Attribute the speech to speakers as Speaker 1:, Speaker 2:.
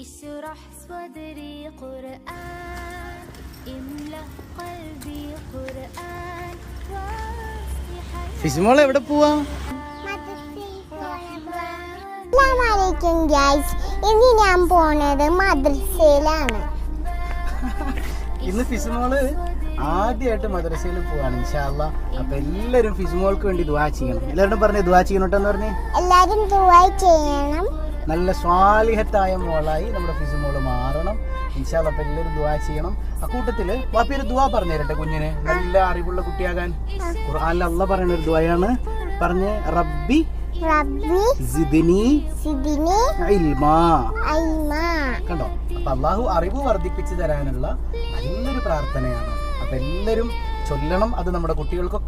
Speaker 1: اشرح صدري قرآن املأ قلبي قرآن واسقي حياتي
Speaker 2: ഫിസിമോൾ എവിടെ പോവാ
Speaker 3: അസ്സലാമലൈക്കും ഗൈസ് ഇനി ഞാൻ പോണത് മദ്രസയിലാണ്
Speaker 2: ഇന്ന് ഫിസ്മോൾ ആദ്യമായിട്ട് മദ്രസയിൽ പോവാണ് ഇൻഷാല്ല അപ്പൊ എല്ലാരും ഫിസ്മോൾക്ക് വേണ്ടി ദുവാ ചെയ്യണം. എല്ലാവരും പറഞ്ഞു ദുവാ ചെയ്യണോട്ടെന്ന് പറഞ്ഞു?
Speaker 3: എല്ലാരും ചെയ്യണം.
Speaker 2: നല്ല സ്വാലിഹത്തായ മോളായി നമ്മുടെ ഫിസിമോൾ മാറണം. ഇൻഷാല്ല അപ്പൊ എല്ലാവരും ദുവാ ചെയ്യണം. ആ കൂട്ടത്തിൽ വാപ്പി ഒരു ദുവാ പറഞ്ഞു തരട്ടെ കുഞ്ഞിന്. നല്ല അറിവുള്ള കുട്ടിയാകാൻ. ഖുർആനിൽ അല്ല പറയുന്ന ഒരു ദുആയാണ്. പറഞ്ഞ് റബ്ബി
Speaker 3: റബ്ബി
Speaker 2: സിദിനി
Speaker 3: സിദിനി
Speaker 2: ഇൽമാ. കണ്ടോ അപ്പൊ അള്ളാഹു അറിവ് വർദ്ധിപ്പിച്ചു തരാനുള്ള നല്ലൊരു പ്രാർത്ഥനയാണ്. അപ്പൊ എല്ലാവരും ചൊല്ലണം. അത് നമ്മുടെ കുട്ടികൾക്കൊക്കെ